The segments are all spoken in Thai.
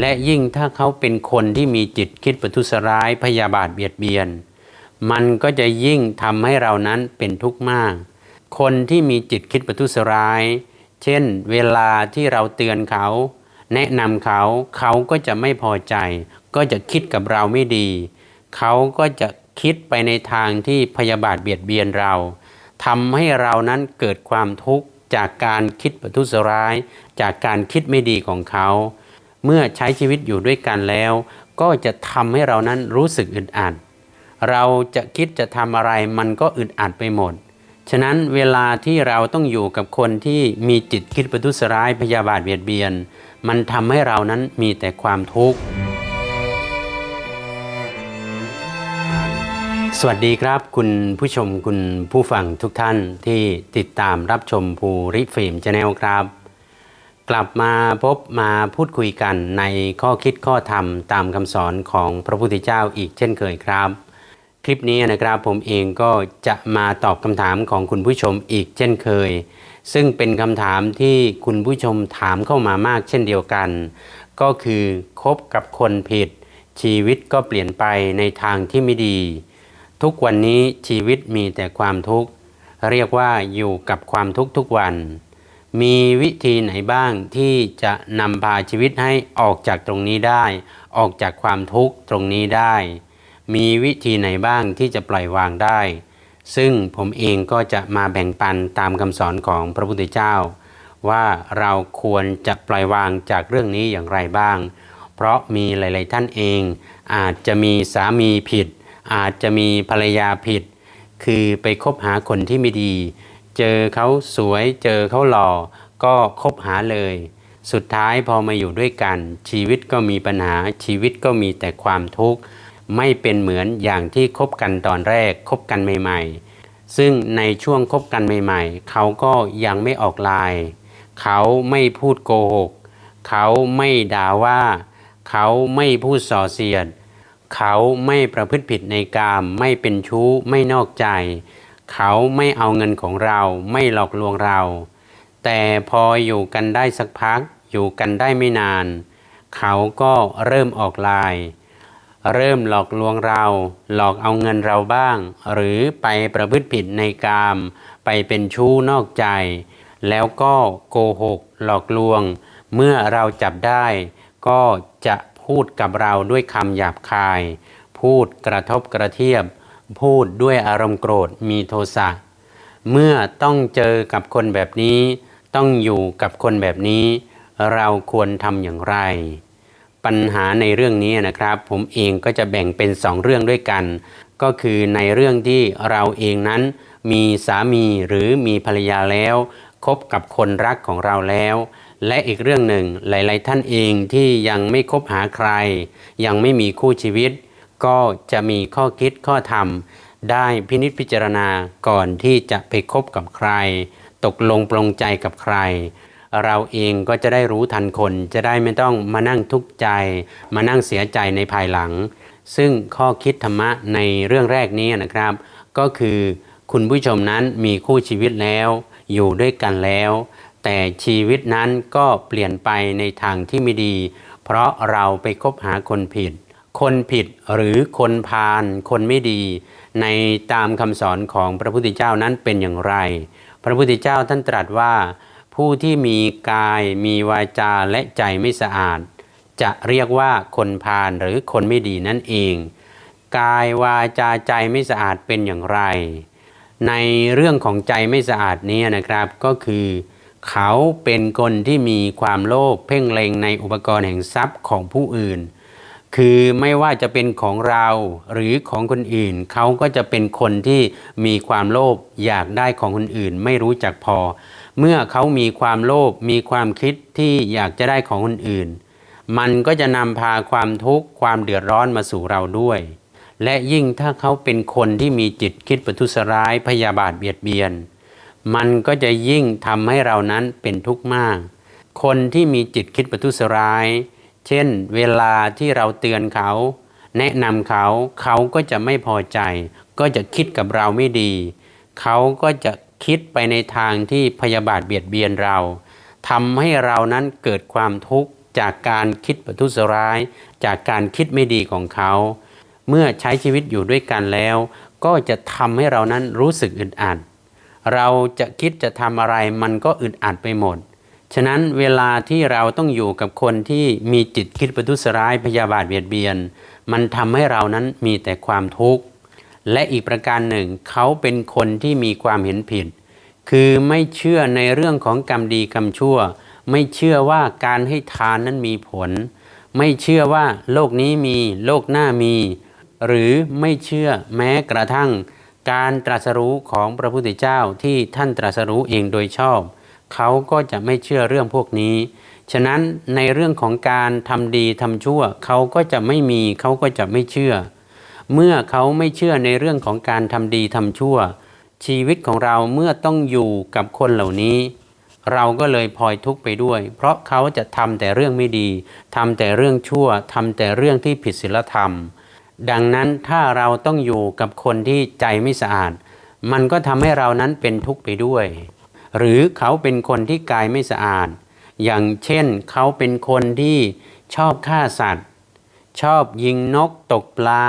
และยิ่งถ้าเขาเป็นคนที่มีจิตคิดประทุษร้ายพยาบาทเบียดเบียน มันก็จะยิ่งทำให้เรานั้นเป็นทุกข์มาก คนที่มีจิตคิดประทุษร้าย เช่น เวลาที่เราเตือนเขา แนะนำเขาเขาก็จะไม่พอใจ ก็จะคิดกับเราไม่ดี เขาก็จะคิดไปในทางที่พยาบาทเบียดเบียนเราทำให้เรานั้นเกิดความทุกข์จากการคิดประทุษร้าย จากการคิดไม่ดีของเขา เมื่อใช้ชีวิตอยู่ด้วยกันแล้ว ก็จะทำให้เรานั้นรู้สึกอึดอัดเราจะคิดจะทำอะไรมันก็อึดอัดไปหมด ฉะนั้นเวลาที่เราต้องอยู่กับคนที่มีจิตคิดประทุษร้ายพยาบาทเบียดเบียน มันทำให้เรานั้นมีแต่ความทุกข์สวัสดีครับ คุณผู้ชมคุณผู้ฟังทุกท่านที่ติดตามรับชมภูริฟิล์มชาแนลครับ กลับมาพบมาพูดคุยกันในข้อคิดข้อธรรมตามคำสอนของพระพุทธเจ้าอีกเช่นเคยครับ คลิปนี้นะครับผมเองก็จะมาตอบคำถามของคุณผู้ชมอีกเช่นเคย ซึ่งเป็นคำถามที่คุณผู้ชมถามเข้ามามากเช่นเดียวกัน ก็คือคบกับคนผิด ชีวิตก็เปลี่ยนไปในทางที่ไม่ดี ทุกวันนี้ชีวิตมีแต่ความทุกข์ เรียกว่าอยู่กับความทุกข์ทุกวัน มีวิธีไหนบ้างที่จะนำพาชีวิตให้ออกจากตรงนี้ได้ ออกจากความทุกข์ตรงนี้ได้ มีวิธีไหนบ้างที่จะปล่อยวางได้ ซึ่งผมเองก็จะมาแบ่งปันตามคำสอนของพระพุทธเจ้า ว่าเราควรจะปล่อยวางจากเรื่องนี้อย่างไรบ้าง เพราะมีหลาย ๆ ท่านเอง อาจจะมีสามีผิด อาจจะมีภรรยาผิด คือไปคบหาคนที่ไม่ดี เจอเขาสวยเจอเขาหล่อ ก็คบหาเลย สุดท้ายพอมาอยู่ด้วยกัน ชีวิตก็มีปัญหาชีวิตก็มีแต่ความทุกข์ ไม่เป็นเหมือนอย่างที่คบกันตอนแรกคบกันใหม่ ๆ ซึ่งในช่วงคบกันใหม่ ๆ เขาก็ยังไม่ออกลาย เขาไม่พูดโกหก เขาไม่ด่าว่า เขาไม่พูดส่อเสียด เขาไม่ประพฤติผิดในกาม ไม่เป็นชู้ไม่นอกใจ เขาไม่เอาเงินของเราไม่หลอกลวงเรา แต่พออยู่กันได้สักพัก อยู่กันได้ไม่นาน เขาก็เริ่มออกลายเริ่มหลอกลวงเรา หลอกเอาเงินเราบ้าง หรือไปประพฤติผิดในกาม ไปเป็นชู้นอกใจ แล้วก็โกหก หลอกลวง เมื่อเราจับได้ ก็จะพูดกับเราด้วยคำหยาบคาย พูดกระทบกระเทียบ พูดด้วยอารมณ์โกรธมีโทสะเมื่อต้องเจอกับคนแบบนี้ ต้องอยู่กับคนแบบนี้ เราควรทำอย่างไร ปัญหาในเรื่องนี้นะครับ ผมเองก็จะแบ่งเป็นสองเรื่องด้วยกัน ก็คือในเรื่องที่เราเองนั้น มีสามีหรือมีภรรยาแล้วคบกับคนรักของเราแล้ว และอีกเรื่องหนึ่งหลาย ๆ ท่านเองที่ยังไม่คบหาใคร ยังไม่มีคู่ชีวิต ก็จะมีข้อคิดข้อธรรม ได้พินิจพิจารณาก่อนที่จะไปคบกับใคร ตกลงปลงใจกับใคร เราเองก็จะได้รู้ทันคน จะได้ไม่ต้องมานั่งทุกข์ใจ มานั่งเสียใจในภายหลัง ซึ่งข้อคิดธรรมะในเรื่องแรกนี้นะครับ ก็คือคุณผู้ชมนั้นมีคู่ชีวิตแล้ว อยู่ด้วยกันแล้ว แต่ชีวิตนั้นก็เปลี่ยนไปในทางที่ไม่ดี เพราะเราไปคบหาคนผิด คนผิดหรือคนพาลคนไม่ดี ในตามคำสอนของพระพุทธเจ้านั้นเป็นอย่างไร พระพุทธเจ้าท่านตรัสว่า ผู้ที่มีกายมีวาจาและใจไม่สะอาด จะเรียกว่าคนพาลหรือคนไม่ดีนั่นเอง กายวาจาใจไม่สะอาดเป็นอย่างไร ในเรื่องของใจไม่สะอาดนี้นะครับก็คือเขาเป็นคนที่มีความโลภเพ่งเล็งในอุปกรณ์แห่งทรัพย์ของผู้อื่น คือไม่ว่าจะเป็นของเราหรือของคนอื่น เขาก็จะเป็นคนที่มีความโลภอยากได้ของคนอื่น ไม่รู้จักพอ เมื่อเขามีความโลภมีความคิดที่อยากจะได้ของคนอื่น มันก็จะนำพาความทุกข์ความเดือดร้อนมาสู่เราด้วย และยิ่งถ้าเขาเป็นคนที่มีจิตคิดประทุษร้ายพยาบาทเบียดเบียน มันก็จะยิ่งทำให้เรานั้นเป็นทุกข์มาก คนที่มีจิตคิดประทุษร้าย เช่น เวลาที่เราเตือนเขา แนะนำเขาเขาก็จะไม่พอใจ ก็จะคิดกับเราไม่ดี เขาก็จะคิดไปในทางที่พยาบาทเบียดเบียนเราทำให้เรานั้นเกิดความทุกข์จากการคิดประทุษร้าย จากการคิดไม่ดีของเขา เมื่อใช้ชีวิตอยู่ด้วยกันแล้ว ก็จะทำให้เรานั้นรู้สึกอึดอัดเราจะคิดจะทำอะไรมันก็อึดอัดไปหมด ฉะนั้นเวลาที่เราต้องอยู่กับคนที่มีจิตคิดประทุษร้ายพยาบาทเบียดเบียน มันทำให้เรานั้นมีแต่ความทุกข์ และอีกประการหนึ่ง เขาเป็นคนที่มีความเห็นผิด คือไม่เชื่อในเรื่องของกรรมดีกรรมชั่ว ไม่เชื่อว่าการให้ทานนั้นมีผล ไม่เชื่อว่าโลกนี้มีโลกหน้ามี หรือไม่เชื่อแม้กระทั่ง การตรัสรู้ของพระพุทธเจ้าที่ท่านตรัสรู้เองโดยชอบ เขาก็จะไม่เชื่อเรื่องพวกนี้ ฉะนั้นในเรื่องของการทำดีทำชั่ว เขาก็จะไม่มีเขาก็จะไม่เชื่อ เมื่อเขาไม่เชื่อในเรื่องของการทำดีทำชั่ว ชีวิตของเราเมื่อต้องอยู่กับคนเหล่านี้ เราก็เลยพลอยทุกข์ไปด้วย เพราะเขาจะทำแต่เรื่องไม่ดีทำแต่เรื่องชั่วทำแต่เรื่องที่ผิดศีลธรรม ดังนั้นถ้าเราต้องอยู่กับคนที่ใจไม่สะอาด มันก็ทำให้เรานั้นเป็นทุกข์ไปด้วย หรือเขาเป็นคนที่กายไม่สะอาด อย่างเช่นเขาเป็นคนที่ชอบฆ่าสัตว์ ชอบยิงนกตกปลา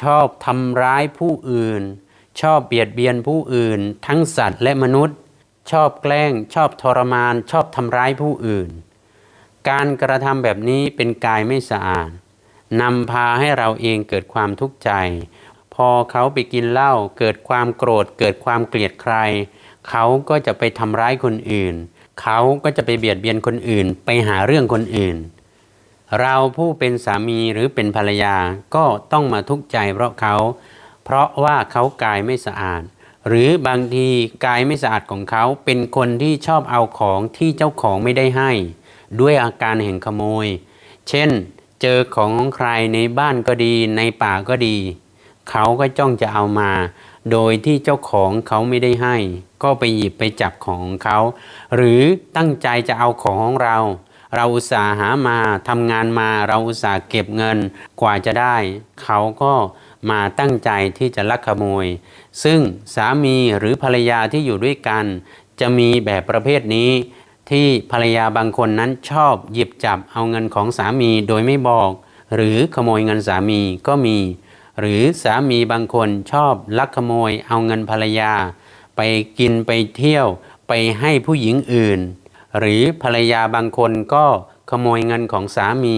ชอบทำร้ายผู้อื่น ชอบเบียดเบียนผู้อื่น ทั้งสัตว์และมนุษย์ ชอบแกล้ง ชอบทรมาน ชอบทำร้ายผู้อื่น การกระทำแบบนี้เป็นกายไม่สะอาดนำพาให้เราเองเกิดความทุกข์ใจ พอเขาไปกินเหล้าเกิดความโกรธ เกิดความเกลียดใคร เขาก็จะไปทำร้ายคนอื่น เขาก็จะไปเบียดเบียนคนอื่น ไปหาเรื่องคนอื่น เราผู้เป็นสามีหรือเป็นภรรยาก็ต้องมาทุกข์ใจเพราะเขา เพราะว่าเขากายไม่สะอาด หรือบางทีกายไม่สะอาดของเขาเป็นคนที่ชอบเอาของที่เจ้าของไม่ได้ให้ ด้วยอาการแห่งขโมย เช่น เจอของของใครในบ้านก็ดีในป่าก็ดี เขาก็จ้องจะเอามา โดยที่เจ้าของเขาไม่ได้ให้ ก็ไปหยิบไปจับของเขา หรือตั้งใจจะเอาของของเรา เราอุตส่าห์หามาทำงานมาเราอุตส่าห์เก็บเงินกว่าจะได้ เขาก็มาตั้งใจที่จะลักขโมย ซึ่งสามีหรือภรรยาที่อยู่ด้วยกัน จะมีแบบประเภทนี้ที่ภรรยาบางคนนั้นชอบหยิบจับเอาเงินของสามีโดยไม่บอก หรือขโมยเงินสามีก็มี หรือสามีบางคนชอบลักขโมยเอาเงินภรรยา ไปกินไปเที่ยวไปให้ผู้หญิงอื่น หรือภรรยาบางคนก็ขโมยเงินของสามี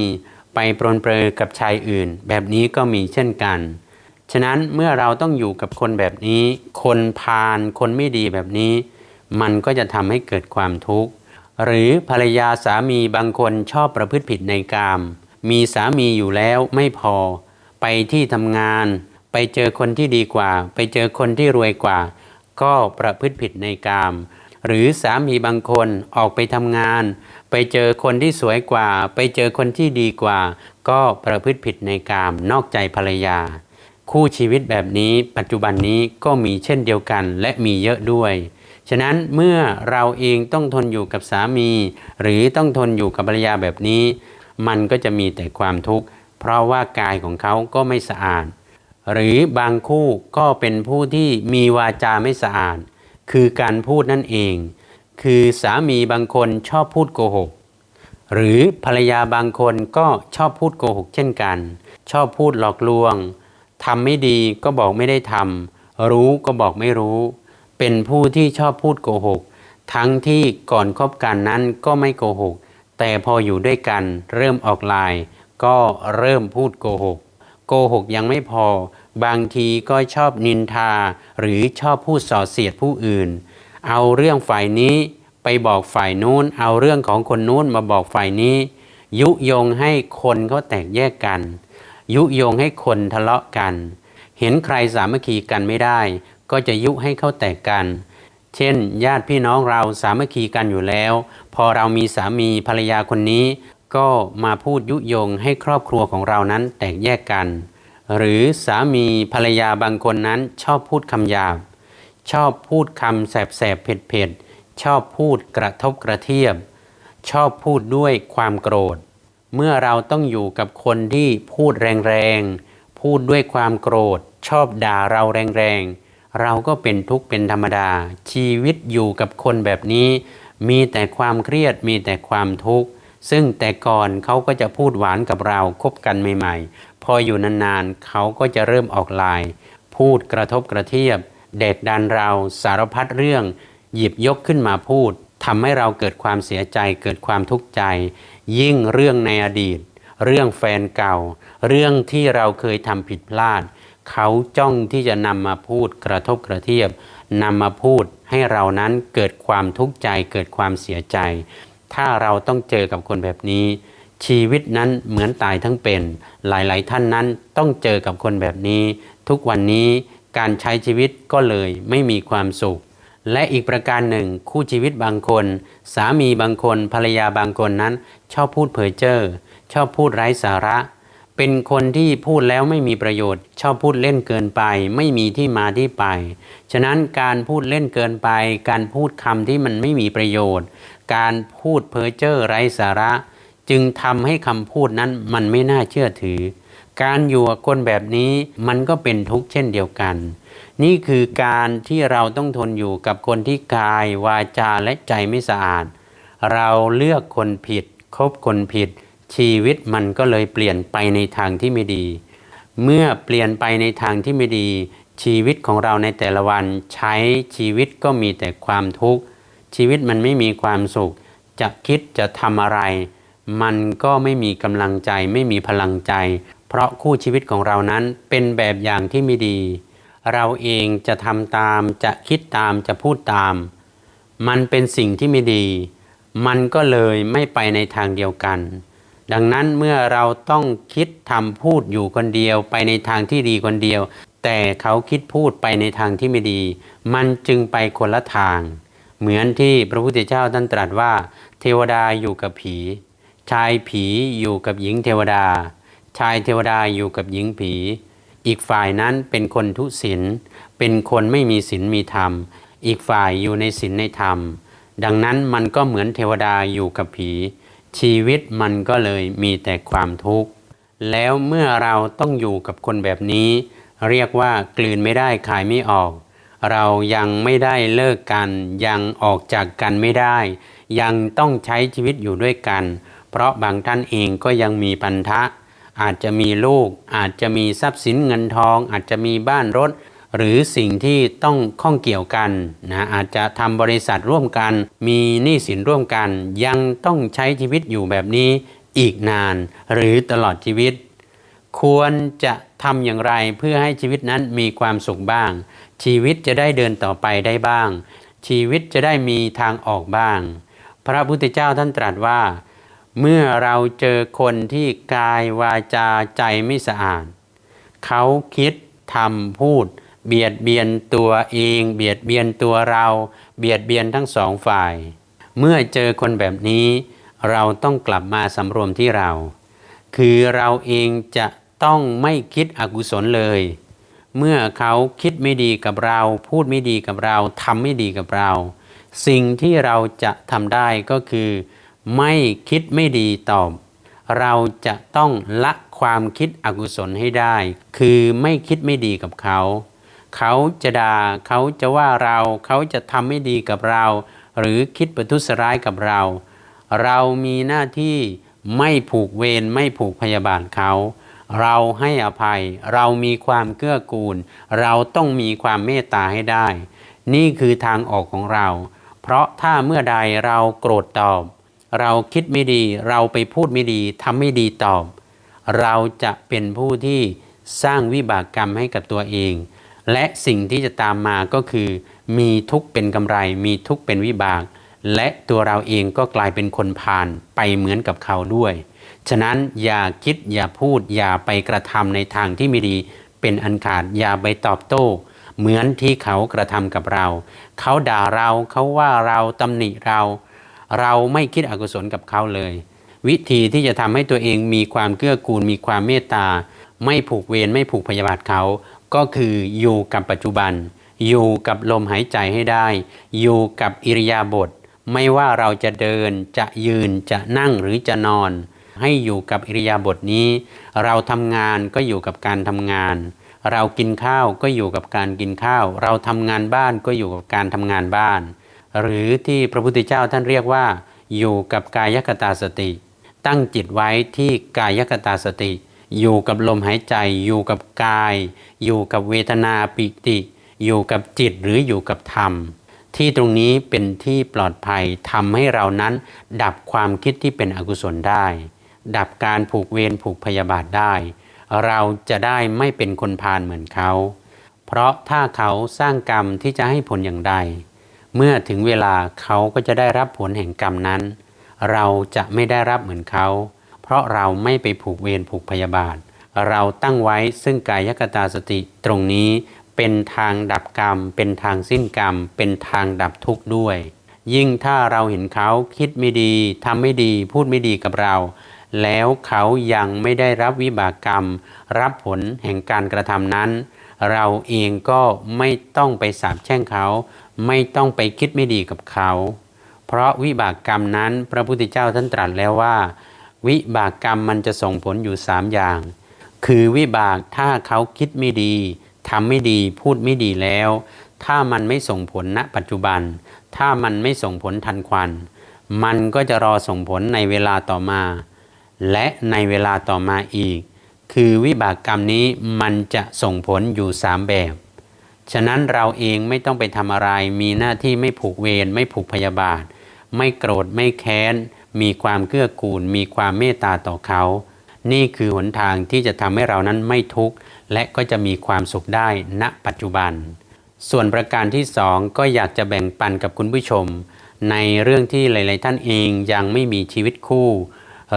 ไปปรนเปรอกับชายอื่น แบบนี้ก็มีเช่นกัน ฉะนั้นเมื่อเราต้องอยู่กับคนแบบนี้ คนพาลคนไม่ดีแบบนี้ มันก็จะทำให้เกิดความทุกข์หรือภรรยาสามีบางคนชอบประพฤติผิดในกาม มีสามีอยู่แล้วไม่พอ ไปที่ทำงาน ไปเจอคนที่ดีกว่า ไปเจอคนที่รวยกว่า ก็ประพฤติผิดในกาม หรือสามีบางคนออกไปทำงาน ไปเจอคนที่สวยกว่า ไปเจอคนที่ดีกว่า ก็ประพฤติผิดในกาม นอกใจภรรยา คู่ชีวิตแบบนี้ปัจจุบันนี้ก็มีเช่นเดียวกันและมีเยอะด้วย ฉะนั้นเมื่อเราเองต้องทนอยู่กับสามี หรือต้องทนอยู่กับภรรยาแบบนี้ มันก็จะมีแต่ความทุกข์ เพราะว่ากายของเขาก็ไม่สะอาด หรือบางคู่ก็เป็นผู้ที่มีวาจาไม่สะอาด คือการพูดนั่นเอง คือสามีบางคนชอบพูดโกหก หรือภรรยาบางคนก็ชอบพูดโกหกเช่นกัน ชอบพูดหลอกลวงทำไม่ดีก็บอกไม่ได้ทำรู้ก็บอกไม่รู้ เป็นผู้ที่ชอบพูดโกหก ทั้งที่ก่อนคบกันนั้นก็ไม่โกหก แต่พออยู่ด้วยกันเริ่มออกลายก็เริ่มพูดโกหก กหกยังไม่พอ บางทีก็ชอบนินทา หรือชอบพูดส่อเสียดผู้อื่น เอาเรื่องฝ่ายนี้ไปบอกฝ่ายนู้น เอาเรื่องของคนนู้นมาบอกฝ่ายนี้ ยุยงให้คนเขาแตกแยกกัน ยุยงให้คนทะเลาะกัน เห็นใครสามัคคีกันไม่ได้ ก็จะยุให้เขาแตกกัน เช่น ญาติพี่น้องเราสามัคคีกันอยู่แล้ว พอเรามีสามีภรรยาคนนี้ ก็มาพูดยุยงให้ครอบครัวของเรานั้นแตกแยกกัน หรือสามีภรรยาบางคนนั้นชอบพูดคำหยาบ ชอบพูดคำแสบๆเผ็ดๆ ชอบพูดกระทบกระเทียบ ชอบพูดด้วยความโกรธ เมื่อเราต้องอยู่กับคนที่พูดแรงๆ พูดด้วยความโกรธ ชอบด่าเราแรงๆ เราก็เป็นทุกข์เป็นธรรมดา ชีวิตอยู่กับคนแบบนี้ มีแต่ความเครียดมีแต่ความทุกข์ ซึ่งแต่ก่อนเขาก็จะพูดหวานกับเราคบกันใหม่ๆ พออยู่นานๆเขาก็จะเริ่มออกลาย พูดกระทบกระเทียบ เด็ดดันเราสารพัดเรื่อง หยิบยกขึ้นมาพูดทำให้เราเกิดความเสียใจเกิดความทุกข์ใจ ยิ่งเรื่องในอดีต เรื่องแฟนเก่า เรื่องที่เราเคยทำผิดพลาด เขาจ้องที่จะนำมาพูดกระทบกระเทียบนำมาพูดให้เรานั้นเกิดความทุกข์ใจเกิดความเสียใจ ถ้าเราต้องเจอกับคนแบบนี้ ชีวิตนั้นเหมือนตายทั้งเป็น หลาย ๆ ท่านนั้นต้องเจอกับคนแบบนี้ ทุกวันนี้การใช้ชีวิตก็เลยไม่มีความสุข และอีกประการหนึ่ง คู่ชีวิตบางคน สามีบางคน ภรรยาบางคนนั้น ชอบพูดเพ้อเจ้อชอบพูดไร้สาระ เป็นคนที่พูดแล้วไม่มีประโยชน์ ชอบพูดเล่นเกินไป ไม่มีที่มาที่ไป ฉะนั้นการพูดเล่นเกินไป การพูดคำที่มันไม่มีประโยชน์ การพูดเพ้อเจ้อไร้สาระ จึงทำให้คำพูดนั้นมันไม่น่าเชื่อถือ การอยู่กับคนแบบนี้มันก็เป็นทุกข์เช่นเดียวกัน นี่คือการที่เราต้องทนอยู่กับคนที่กาย วาจาและใจไม่สะอาด เราเลือกคนผิด คบคนผิด ชีวิตมันก็เลยเปลี่ยนไปในทางที่ไม่ดี เมื่อเปลี่ยนไปในทางที่ไม่ดี ชีวิตของเราในแต่ละวันใช้ชีวิตก็มีแต่ความทุกข์ ชีวิตมันไม่มีความสุข จะคิดจะทำอะไร มันก็ไม่มีกำลังใจไม่มีพลังใจ เพราะคู่ชีวิตของเรานั้นเป็นแบบอย่างที่ไม่ดี เราเองจะทำตามจะคิดตามจะพูดตาม มันเป็นสิ่งที่ไม่ดี มันก็เลยไม่ไปในทางเดียวกัน ดังนั้นเมื่อเราต้องคิดทำพูดอยู่คนเดียว ไปในทางที่ดีคนเดียว แต่เขาคิดพูดไปในทางที่ไม่ดี มันจึงไปคนละทาง เหมือนที่พระพุทธเจ้าท่านตรัสว่า เทวดาอยู่กับผี ชายผีอยู่กับหญิงเทวดา ชายเทวดาอยู่กับหญิงผี อีกฝ่ายนั้นเป็นคนทุศีลเป็นคนไม่มีศีลมีธรรม อีกฝ่ายอยู่ในศีลในธรรม ดังนั้นมันก็เหมือนเทวดาอยู่กับผี ชีวิตมันก็เลยมีแต่ความทุกข์แล้วเมื่อเราต้องอยู่กับคนแบบนี้ เรียกว่ากลืนไม่ได้ขายไม่ออก เรายังไม่ได้เลิกกัน ยังออกจากกันไม่ได้ ยังต้องใช้ชีวิตอยู่ด้วยกัน เพราะบางท่านเองก็ยังมีพันธะ อาจจะมีลูก อาจจะมีทรัพย์สินเงินทอง อาจจะมีบ้านรถ หรือสิ่งที่ต้องข้องเกี่ยวกันนะอาจจะทำบริษัทร่วมกัน มีหนี้สินร่วมกัน ยังต้องใช้ชีวิตอยู่แบบนี้อีกนาน หรือตลอดชีวิต ควรจะทำอย่างไรเพื่อให้ชีวิตนั้นมีความสุขบ้าง ชีวิตจะได้เดินต่อไปได้บ้าง ชีวิตจะได้มีทางออกบ้าง พระพุทธเจ้าท่านตรัสว่า เมื่อเราเจอคนที่กายวาจาใจไม่สะอาด เขาคิดทำพูด เบียดเบียนตัวเอง เบียดเบียนตัวเรา เบียดเบียนทั้งสองฝ่าย เมื่อเจอคนแบบนี้ เราต้องกลับมาสำรวมที่เรา คือเราเองจะต้องไม่คิดอกุศลเลย เมื่อเขาคิดไม่ดีกับเรา พูดไม่ดีกับเราทำไม่ดีกับเรา สิ่งที่เราจะทำได้ก็คือ ไม่คิดไม่ดีตอบเราจะต้องละความคิดอกุศลให้ได้ คือไม่คิดไม่ดีกับเขา เขาจะด่าเขาจะว่าเราเขาจะทำไม่ดีกับเรา หรือคิดประทุษร้ายกับเรา เรามีหน้าที่ไม่ผูกเวรไม่ผูกพยาบาทเขา เราให้อภัย เรามีความเกื้อกูล เราต้องมีความเมตตาให้ได้ นี่คือทางออกของเรา เพราะถ้าเมื่อใดเราโกรธตอบ เราคิดไม่ดีเราไปพูดไม่ดีทำไม่ดีตอบ เราจะเป็นผู้ที่สร้างวิบากกรรมให้กับตัวเอง และสิ่งที่จะตามมาก็คือ มีทุกข์เป็นกำไร มีทุกข์เป็นวิบาก และตัวเราเองก็กลายเป็นคนผ่านไปเหมือนกับเขาด้วย ฉะนั้นอย่าคิดอย่าพูดอย่าไปกระทำในทางที่ไม่ดีเป็นอันขาดอย่าไปตอบโต้ เหมือนที่เขากระทำกับเรา เขาด่าเราเขาว่าเราตำหนิเรา เราไม่คิดอกุศลกับเขาเลย วิธีที่จะทำให้ตัวเองมีความเกื้อกูลมีความเมตตา ไม่ผูกเวรไม่ผูกพยาบาทเขา ก็คืออยู่กับปัจจุบัน อยู่กับลมหายใจให้ได้ อยู่กับอิริยาบถไม่ว่าเราจะเดินจะยืนจะนั่งหรือจะนอน ให้อยู่กับอิริยาบถนี้ เราทำงานก็อยู่กับการทำงาน เรากินข้าวก็อยู่กับการกินข้าว เราทำงานบ้านก็อยู่กับการทำงานบ้าน หรือที่พระพุทธเจ้าท่านเรียกว่า อยู่กับกายคตาสติ ตั้งจิตไว้ที่กายคตาสติ อยู่กับลมหายใจ อยู่กับกาย อยู่กับเวทนาปิติ อยู่กับจิตหรืออยู่กับธรรมที่ตรงนี้เป็นที่ปลอดภัยทำให้เรานั้นดับความคิดที่เป็นอกุศลได้ ดับการผูกเวรผูกพยาบาทได้ เราจะได้ไม่เป็นคนพาลเหมือนเขา เพราะถ้าเขาสร้างกรรมที่จะให้ผลอย่างใด เมื่อถึงเวลาเขาก็จะได้รับผลแห่งกรรมนั้น เราจะไม่ได้รับเหมือนเขา เพราะเราไม่ไปผูกเวรผูกพยาบาท เราตั้งไว้ซึ่งกายกตาสติตรงนี้เป็นทางดับกรรม เป็นทางสิ้นกรรม เป็นทางดับทุกข์ด้วย ยิ่งถ้าเราเห็นเขาคิดไม่ดีทำไม่ดี พูดไม่ดีกับเรา แล้วเขายังไม่ได้รับวิบากกรรม รับผลแห่งการกระทำนั้น เราเองก็ไม่ต้องไปสาปแช่งเขา ไม่ต้องไปคิดไม่ดีกับเขา เพราะวิบากกรรมนั้นพระพุทธเจ้าท่านตรัสแล้วว่า วิบากกรรมมันจะส่งผลอยู่สามอย่าง คือวิบากถ้าเขาคิดไม่ดีทำไม่ดีพูดไม่ดีแล้ว ถ้ามันไม่ส่งผลณปัจจุบัน ถ้ามันไม่ส่งผลทันควัน มันก็จะรอส่งผลในเวลาต่อมา และในเวลาต่อมาอีก คือวิบากกรรมนี้มันจะส่งผลอยู่สามแบบ ฉะนั้นเราเองไม่ต้องไปทำอะไร มีหน้าที่ไม่ผูกเวรไม่ผูกพยาบาท ไม่โกรธไม่แค้น มีความเกื้อกูล มีความเมตตาต่อเขา นี่คือหนทางที่จะทำให้เรานั้นไม่ทุกข์ และก็จะมีความสุขได้ณปัจจุบัน ส่วนประการที่สองก็อยากจะแบ่งปันกับคุณผู้ชม ในเรื่องที่หลาย ๆ ท่านเองยังไม่มีชีวิตคู่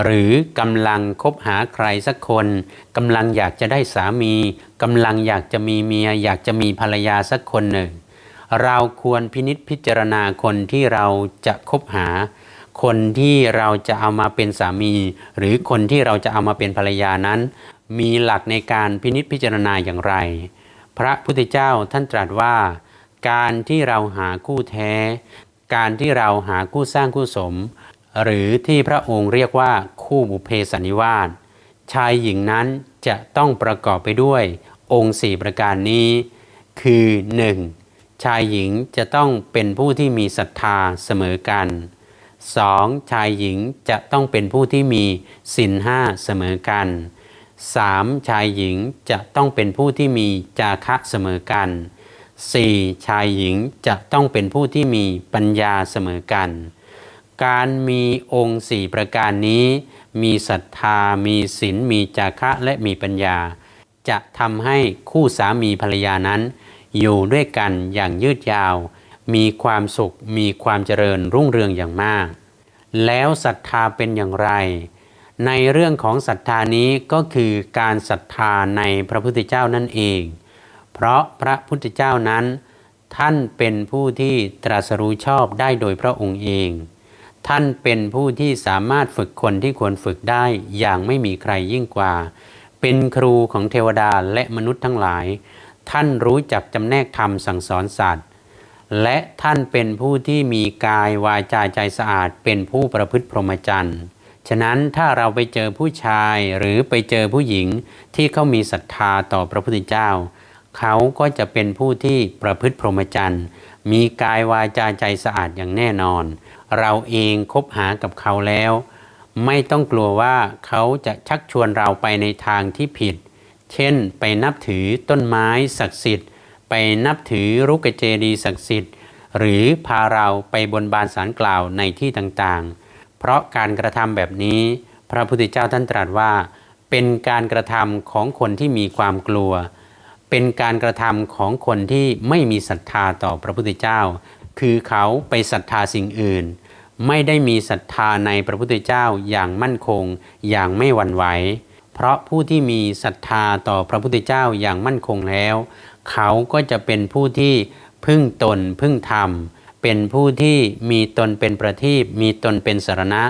หรือกำลังคบหาใครสักคนกำลังอยากจะได้สามีกำลังอยากจะมีเมีย อยากจะมีภรรยาสักคนหนึ่ง เราควรพินิษพิจารณาคนที่เราจะคบหา คนที่เราจะเอามาเป็นสามี หรือคนที่เราจะเอามาเป็นภรรยานั้น มีหลักในการพินิษพิจารณาอย่างไร พระพุทธเจ้าท่านตรัสว่า การที่เราหาคู่แท้ การที่เราหาคู่สร้างคู่สม หรือที่พระองค์เรียกว่าคู่บุเพสันนิวาสชายหญิงนั้นจะต้องประกอบไปด้วยองค์สี่ประการนี้ คือ 1. ชายหญิงจะต้องเป็นผู้ที่มีศรัทธาเสมอกัน 2. ชายหญิงจะต้องเป็นผู้ที่มีศีลห้าเสมอกัน 3. ชายหญิงจะต้องเป็นผู้ที่มีจาคะเสมอกัน 4. ชายหญิงจะต้องเป็นผู้ที่มีปัญญาเสมอกัน การมีองค์สี่ประการนี้ มีศรัทธา มีศีล มีจาคะ และมีปัญญา จะทำให้คู่สามีภรรยานั้น อยู่ด้วยกันอย่างยืดยาว มีความสุข มีความเจริญรุ่งเรืองอย่างมาก แล้วศรัทธาเป็นอย่างไร ในเรื่องของศรัทธานี้ก็คือการศรัทธาในพระพุทธเจ้านั่นเอง เพราะพระพุทธเจ้านั้น ท่านเป็นผู้ที่ตรัสรู้ชอบได้โดยพระองค์เอง ท่านเป็นผู้ที่สามารถฝึกคนที่ควรฝึกได้อย่างไม่มีใครยิ่งกว่า เป็นครูของเทวดาและมนุษย์ทั้งหลาย ท่านรู้จักจำแนกธรรมสั่งสอนสัตว์ และท่านเป็นผู้ที่มีกายวาจาใจสะอาด เป็นผู้ประพฤติพรหมจรรย์ฉะนั้นถ้าเราไปเจอผู้ชายหรือไปเจอผู้หญิงที่เขามีศรัทธาต่อพระพุทธเจ้า เขาก็จะเป็นผู้ที่ประพฤติพรหมจรรย์มีกายวาจาใจสะอาดอย่างแน่นอน เราเองคบหากับเขาแล้ว ไม่ต้องกลัวว่าเขาจะชักชวนเราไปในทางที่ผิด เช่น ไปนับถือต้นไม้ศักดิ์สิทธิ์ ไปนับถือรุกเจดียศักดิ์สิทธิ์ หรือพาเราไปบนบานสารกล่าวในที่ต่างๆ เพราะการกระทำแบบนี้ พระพุทธเจ้าท่านตรัสว่า เป็นการกระทำของคนที่มีความกลัว เป็นการกระทำของคนที่ไม่มีศรัทธาต่อพระพุทธเจ้า คือเขาไปศรัทธาสิ่งอื่น ไม่ได้มีศรัทธาในพระพุทธเจ้าอย่างมั่นคงอย่างไม่หวั่นไหว เพราะผู้ที่มีศรัทธาต่อพระพุทธเจ้าอย่างมั่นคงแล้ว เขาก็จะเป็นผู้ที่พึ่งตนพึ่งธรรม เป็นผู้ที่มีตนเป็นประทีปมีตนเป็นสารณะ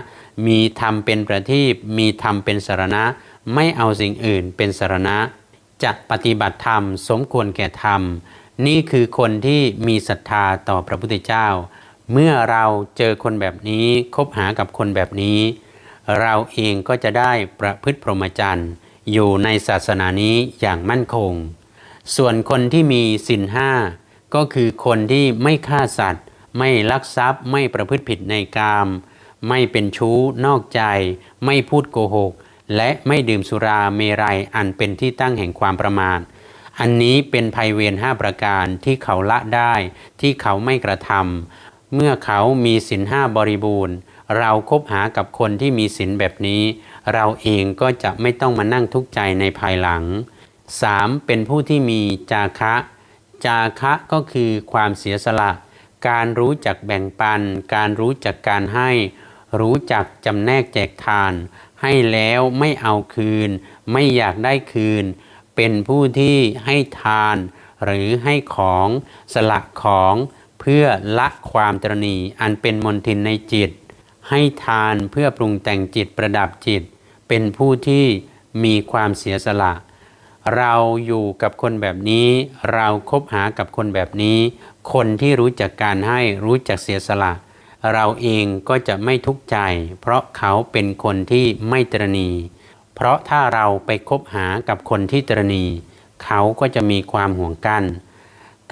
มีธรรมเป็นประทีปมีธรรมเป็นสารณะ ไม่เอาสิ่งอื่นเป็นสารณะ จะปฏิบัติธรรมสมควรแก่ธรรม นี่คือคนที่มีศรัทธาต่อพระพุทธเจ้า เมื่อเราเจอคนแบบนี้คบหากับคนแบบนี้ เราเองก็จะได้ประพฤติพรหมจรรย์อยู่ในศาสนานี้อย่างมั่นคง ส่วนคนที่มีสินห้าก็คือคนที่ไม่ฆ่าสัตว์ ไม่ลักทรัพย์ ไม่ประพฤติผิดในกาม ไม่เป็นชู้นอกใจ ไม่พูดโกหก และไม่ดื่มสุราเมรัยอันเป็นที่ตั้งแห่งความประมาทอันนี้เป็นภัยเวรห้าประการที่เขาละได้ที่เขาไม่กระทำ เมื่อเขามีศีลห้าบริบูรณ์ เราคบหากับคนที่มีศีลแบบนี้ เราเองก็จะไม่ต้องมานั่งทุกข์ใจในภายหลัง 3. เป็นผู้ที่มีจาคะ จาคะก็คือความเสียสละ การรู้จักแบ่งปัน การรู้จักการให้ รู้จักจำแนกแจกทาน ให้แล้วไม่เอาคืน ไม่อยากได้คืน เป็นผู้ที่ให้ทาน หรือให้ของสละของ พื่อละความตรณีอันเป็นมนทินในจิต ให้ทานเพื่อปรุงแต่งจิตประดับจิต เป็นผู้ที่มีความเสียสละ เราอยู่กับคนแบบนี้ เราคบหากับคนแบบนี้ คนที่รู้จักการให้รู้จักเสียสละ เราเองก็จะไม่ทุกข์ใจ เพราะเขาเป็นคนที่ไม่ตรณีเพราะถ้าเราไปคบหากับคนที่ตรณีเขาก็จะมีความห่วงกัน้น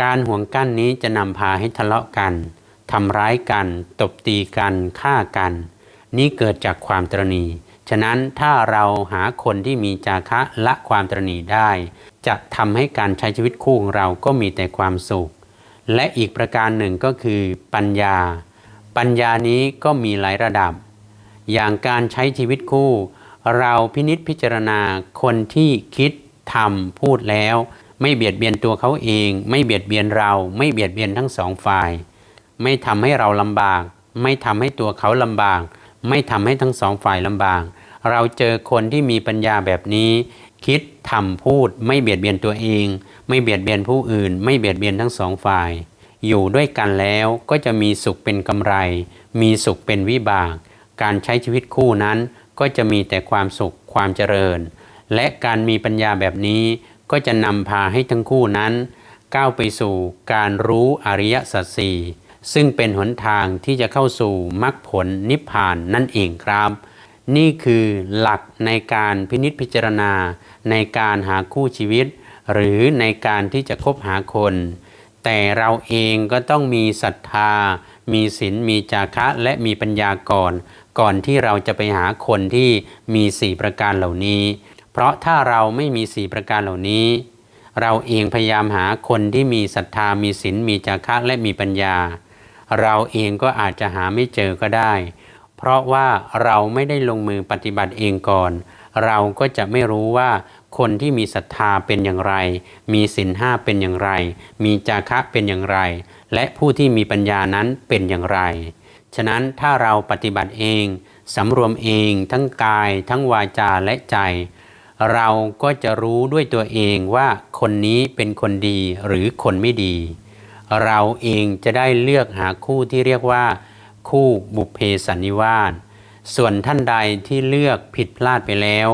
การห่วงกั้นนี้จะนำพาให้ทะเลาะกันทำร้ายกัน ตบตีกันฆ่ากัน นี่เกิดจากความตรณี ฉะนั้นถ้าเราหาคนที่มีจาคะละความตรณีได้ จะทำให้การใช้ชีวิตคู่ของเราก็มีแต่ความสุข และอีกประการหนึ่งก็คือปัญญา ปัญญานี้ก็มีหลายระดับ อย่างการใช้ชีวิตคู่ เราพินิษพิจารณาคนที่คิดทำพูดแล้ว ไม่เบียดเบียนตัวเขาเอง ไม่เบียดเบียนเรา ไม่เบียดเบียนทั้งสองฝ่าย ไม่ทำให้เราลำบาก ไม่ทำให้ตัวเขาลำบาก ไม่ทำให้ทั้งสองฝ่ายลำบาก เราเจอคนที่มีปัญญาแบบนี้ คิดทำพูด ไม่เบียดเบียนตัวเอง ไม่เบียดเบียนผู้อื่น ไม่เบียดเบียนทั้งสองฝ่าย อยู่ด้วยกันแล้วก็จะมีสุขเป็นกำไร มีสุขเป็นวิบาก การใช้ชีวิตคู่นั้นก็จะมีแต่ความสุขความเจริญ และการมีปัญญาแบบนี้ ก็จะนำพาให้ทั้งคู่นั้น ก้าวไปสู่การรู้อริยสัจสี่ซึ่งเป็นหนทางที่จะเข้าสู่มรรคผลนิพพานนั่นเองครับ นี่คือหลักในการพินิจพิจารณา ในการหาคู่ชีวิต หรือในการที่จะคบหาคน แต่เราเองก็ต้องมีศรัทธา มีศีลมีจาคะและมีปัญญาก่อน ก่อนที่เราจะไปหาคนที่มีสี่ประการเหล่านี้ เพราะถ้าเราไม่มีสี่ประการเหล่านี้ เราเองพยายามหาคนที่มีศรัทธามีศีลมีจาคะและมีปัญญา เราเองก็อาจจะหาไม่เจอก็ได้ เพราะว่าเราไม่ได้ลงมือปฏิบัติเองก่อน เราก็จะไม่รู้ว่าคนที่มีศรัทธาเป็นอย่างไร มีศีลห้าเป็นอย่างไร มีจาคะเป็นอย่างไร และผู้ที่มีปัญญานั้นเป็นอย่างไร ฉะนั้นถ้าเราปฏิบัติเองสำรวมเองทั้งกาย ทั้งวาจาและใจ เราก็จะรู้ด้วยตัวเองว่าคนนี้เป็นคนดีหรือคนไม่ดี เราเองจะได้เลือกหาคู่ที่เรียกว่า คู่บุพเพสันนิวาสส่วนท่านใดที่เลือกผิดพลาดไปแล้ว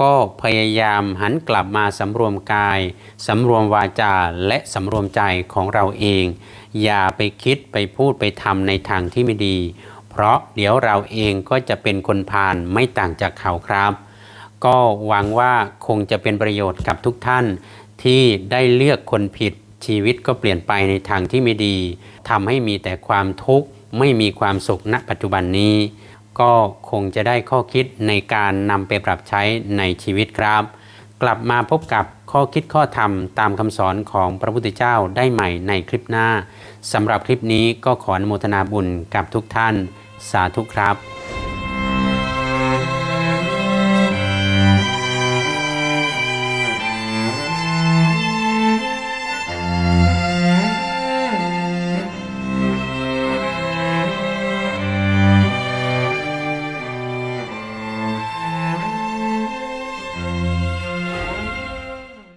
ก็พยายามหันกลับมาสำรวมกายสำรวมวาจาและสำรวมใจของเราเอง อย่าไปคิดไปพูดไปทำในทางที่ไม่ดี เพราะเดี๋ยวเราเองก็จะเป็นคนพาลไม่ต่างจากเขาครับ ก็หวังว่าคงจะเป็นประโยชน์กับทุกท่าน ที่ได้เลือกคนผิดชีวิตก็เปลี่ยนไปในทางที่ไม่ดีทำให้มีแต่ความทุกข์ไม่มีความสุขณปัจจุบันนี้ ก็คงจะได้ข้อคิดในการนำไปปรับใช้ในชีวิตครับ กลับมาพบกับข้อคิดข้อธรรมตามคำสอนของพระพุทธเจ้าได้ใหม่ในคลิปหน้าสำหรับคลิปนี้ก็ขออนุโมทนาบุญกับทุกท่าน สาธุครับ